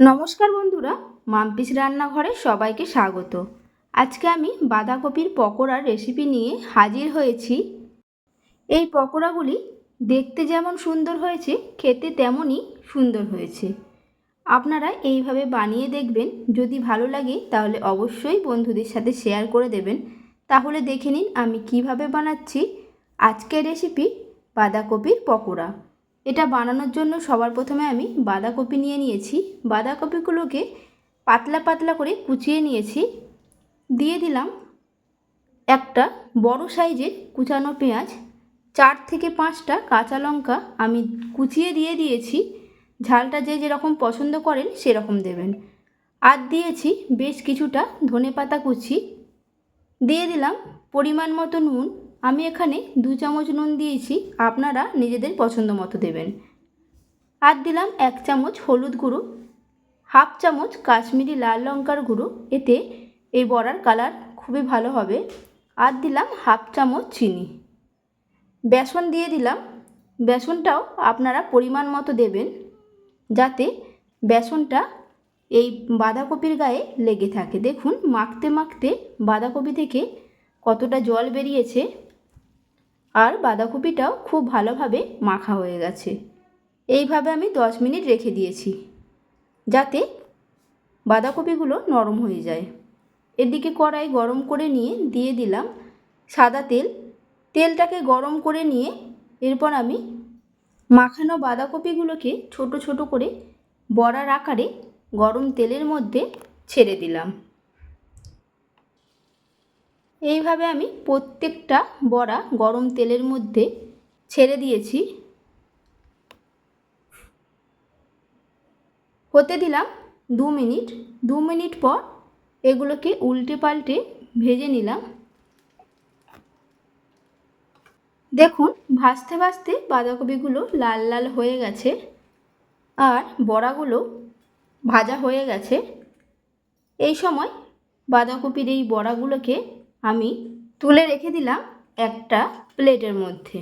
নমস্কার বন্ধুরা, মাম্পিস রান্নাঘরে সবাইকে স্বাগত। আজকে আমি বাঁধাকপির পকোড়ার রেসিপি নিয়ে হাজির হয়েছি। এই পকোড়াগুলি দেখতে যেমন সুন্দর হয়েছে, খেতে তেমনই সুন্দর হয়েছে। আপনারা এইভাবে বানিয়ে দেখবেন, যদি ভালো লাগে তাহলে অবশ্যই বন্ধুদের সাথে শেয়ার করে দেবেন। তাহলে দেখে নিন আমি কীভাবে বানাচ্ছি আজকের রেসিপি বাঁধাকপির পকোড়া। এটা বানানোর জন্য সবার প্রথমে আমি বাঁধাকপি নিয়ে নিয়েছি। বাঁধাকপিগুলোকে পাতলা পাতলা করে কুচিয়ে নিয়েছি। দিয়ে দিলাম একটা বড় সাইজের কুচানো পেঁয়াজ। চার থেকে পাঁচটা কাঁচা লঙ্কা আমি কুচিয়ে দিয়ে দিয়েছি। ঝালটা যে যেরকম পছন্দ করেন সেরকম দেবেন। আর দিয়েছি বেশ কিছুটা ধনে পাতা কুচি। দিয়ে দিলাম পরিমাণ মতো নুন। আমি এখানে দু চামচ নুন দিয়েছি, আপনারা নিজেদের পছন্দ মতো দেবেন। আর দিলাম এক চামচ হলুদ গুঁড়ো, হাফ চামচ কাশ্মীরি লাল লঙ্কার গুঁড়ো, এতে এই বড়ার কালার খুবই ভালো হবে। আর দিলাম হাফ চামচ চিনি। বেসন দিয়ে দিলাম। বেসনটাও আপনারা পরিমাণ মতো দেবেন, যাতে বেসনটা এই বাঁধাকপির গায়ে লেগে থাকে। দেখুন, মাখতে মাখতে বাঁধাকপি থেকে কতটা জল বেরিয়েছে। আর বাঁধাকপিটাও খুব ভালোভাবে মাখা হয়ে গেছে। এইভাবে আমি দশ মিনিট রেখে দিয়েছি, যাতে বাঁধাকপিগুলো নরম হয়ে যায়। এদিকে কড়াই গরম করে নিয়ে দিয়ে দিলাম সাদা তেল। তেলটাকে গরম করে নিয়ে এরপর আমি মাখানো বাঁধাকপিগুলোকে ছোট ছোট করে বড়ার আকারে গরম তেলের মধ্যে ছেড়ে দিলাম। এইভাবে আমি প্রত্যেকটা বড়া গরম তেলের মধ্যে ছেড়ে দিয়েছি। হতে দিলাম দু মিনিট। দু মিনিট পর এগুলোকে উল্টে পাল্টে ভেজে নিলাম। দেখুন, ভাজতে ভাজতে বাঁধাকপিগুলো লাল লাল হয়ে গেছে আর বড়াগুলো ভাজা হয়ে গেছে। এই সময় বাঁধাকপির এই বড়াগুলোকে আমি তুলে রেখে দিলাম একটা প্লেটের মধ্যে।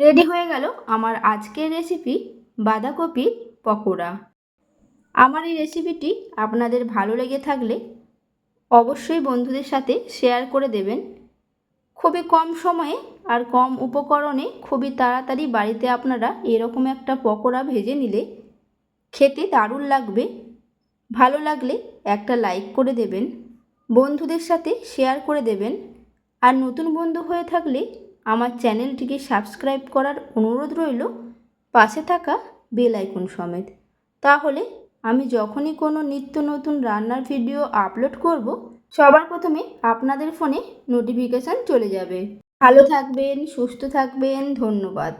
রেডি হয়ে গেল আমার আজকের রেসিপি বাঁধাকপির পকোড়া। আমার এই রেসিপিটি আপনাদের ভালো লেগে থাকলে অবশ্যই বন্ধুদের সাথে শেয়ার করে দেবেন। খুবই কম সময়ে আর কম উপকরণে খুবই তাড়াতাড়ি বাড়িতে আপনারা এরকম একটা পকোড়া ভেজে নিলে খেতে দারুণ লাগবে। ভালো লাগলে একটা লাইক করে দেবেন, বন্ধুদের সাথে শেয়ার করে দেবেন। আর নতুন বন্ধু হয়ে থাকলে আমার চ্যানেলটিকে সাবস্ক্রাইব করার অনুরোধ রইল, পাশে থাকা বেল আইকন সমেত। তাহলে আমি যখনই কোনো নিত্য নতুন রান্নার ভিডিও আপলোড করব, সবার প্রথমে আপনাদের ফোনে নোটিফিকেশান চলে যাবে। ভালো থাকবেন, সুস্থ থাকবেন, ধন্যবাদ।